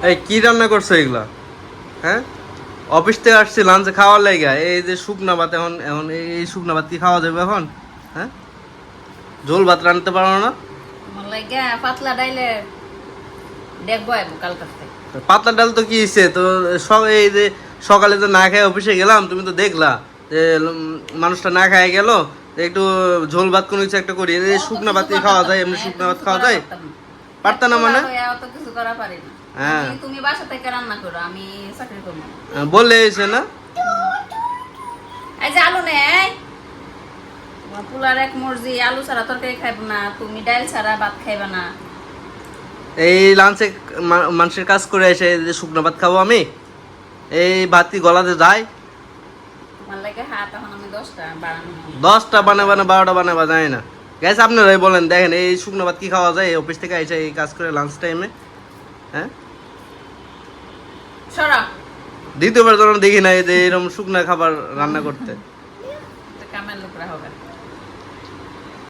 এই কি রান্না করছ এগুলা? হ্যাঁ? অফিস থেকে আসছি লাঞ্চে খাওয়ার লাইগা এই যে শুকনা ভাত এখন এখন এই- শুকনা ভাত কি খাওয়া যাবে এখন? হ্যাঁ? ঝোল ভাত রানতে পারো না? পাতলা ডাইলে দেখব পাতলা ডাল তো কি হয়েছে তো সব এই যে সকালে যে না খেয়ে অফিসে গেলাম তুমি তো দেখলা যে মানুষটা না খায় গেল একটু ঝোল ভাত কোনো কিছু একটা করি। এই শুকনা ভাত খাওয়া যায় এমনি শুকনা ভাত খাওয়া যায়? পারতা না মানে? অত কিছু করা পারি না। হ্যাঁ। তুমি বাসা থেকে রান্না করো আমি চাকরি করব। আহ, এসে না? এই যে আলু নেই তোমার এক মর্জি আলু ছাড়া তরকারি খাইবো না তুমি ডাল ছাড়া ভাত খাইবা না। এই লাঞ্চে মানুষের কাজ করে এসে যে শুকনো ভাত খাব আমি এই ভাত গলাতে যায়। দশটা বাড়ানো দশটা বানা বানা বারোটা বানাবা যায় না। গ্যাস আপনারাই বলেন দেখেন এই শুকনো ভাত কি খাওয়া যায়? এই অফিস থেকে এসে এই কাজ করে লাঞ্চ টাইমে হ্যাঁ? দ্বিতীয়বার যখন দেখি না এই যে এরকম শুকনা খাবার রান্না করতে। কামের লোকরা হবে।